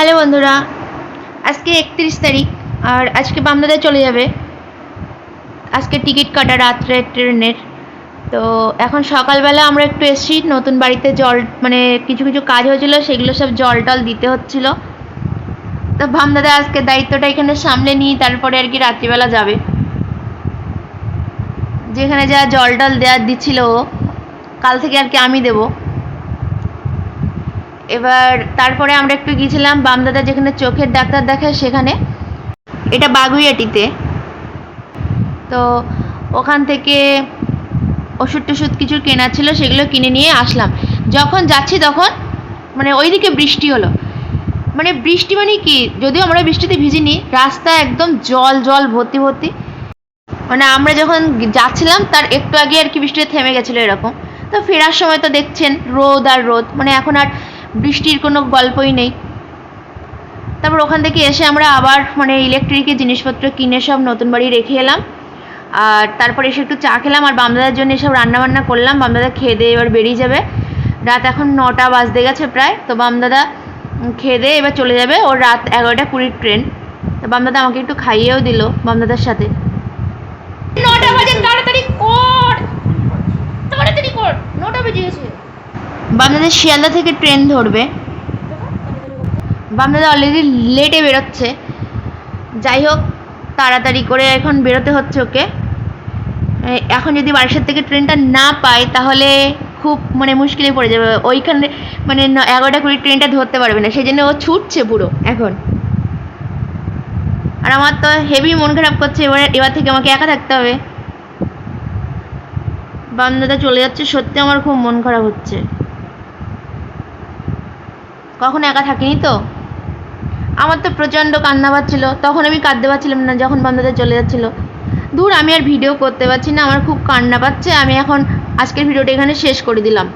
Hello বন্ধুরা, আজকে একত্রিশ তারিখ আর আজকে বামদাদা চলে যাবে। আজকে টিকিট কাটা রাত্রে ট্রেনের। তো এখন সকালবেলা আমরা একটু এসেছি, নতুন বাড়িতে জল মানে কিছু কিছু কাজ হয়েছিল, সেগুলো সব জল টল দিতে হচ্ছিল। তো ভামদাদা আজকে দায়িত্বটা এখানে সামলে নিয়ে তারপরে আর কি রাত্রিবেলা যাবে। যেখানে যা জল টল দেওয়ার দিচ্ছিল কাল থেকে আর কি আমি দেবো। এবার তারপরে আমরা একটু গিয়েছিলাম বামদাদা যেখানে চোখের ডাক্তার দেখায় সেখানে। এটা বাগুইয়াটিতে। তো ওখান থেকে ওষুধ টষুধ কিছু কেনা ছিল, সেগুলো কিনে নিয়ে আসলাম। যখন যাচ্ছি তখন মানে ওইদিকে বৃষ্টি হলো। মানে বৃষ্টি মানে কি? যদিও আমরা বৃষ্টিতে ভিজিনি, রাস্তা একদম জল জল ভর্তি ভর্তি। মানে আমরা যখন যাচ্ছিলাম তার একটু আগে আর কি বৃষ্টিতে থেমে গেছিল এরকম। তো ফেরার সময় তো দেখছেন রোদ আর রোদ। মানে এখন আর বৃষ্টির কোনো গল্পই নেই। তারপর ওখান থেকে এসে আমরা আবার মানে ইলেকট্রিকের জিনিসপত্র কিনে সব নতুন বাড়ি রেখে এলাম। আর তারপর এসে একটু চা খেলাম আর বামদাদার জন্য এসব রান্নাবান্না করলাম। বামদাদা খেয়ে দিয়ে এবার বেরিয়ে যাবে। রাত এখন নটা বাজতে গেছে প্রায়। তো বামদাদা খেয়ে দিয়ে এবার চলে যাবে। ওর রাত এগারোটা কুড়ির ট্রেন। তো বামদাদা আমাকে একটু খাইয়েও দিল বামদাদার সাথে। নটা বাজে, তাড়াতাড়ি কর নটা বেজে গেছে বামদাদা শিয়ালদা থেকে ট্রেন ধরবে। বামদাদা অলরেডি লেটে বেরোচ্ছে। যাই হোক, তাড়াতাড়ি করে এখন বেরোতে হচ্ছে ওকে। এখন যদি বারাসাত থেকে ট্রেনটা না পাই তাহলে খুব মানে মুশকিলে পড়ে যাবে। ওইখানে মানে এগারোটা কুড়ি ট্রেনটা ধরতে পারবে না। সেই জন্য ও ছুটছে পুরো এখন। আর আমার তো হেভি মন খারাপ করছে, এবার এবার থেকে আমাকে একা থাকতে হবে। বামদাদা চলে যাচ্ছে, সত্যি আমার খুব মন খারাপ হচ্ছে। কখনো একা থাকিনি তো? আমার তো প্রচণ্ড কান্না পাচ্ছিল। তখন আমি কাঁদতে পারছিলাম না যখন বান্ধবদের চলে যাচ্ছিল। দূর আমি আর ভিডিও করতে পারছি না, আমার খুব কান্না পাচ্ছে। আমি এখন আজকের ভিডিওটা এখানে শেষ করে দিলাম।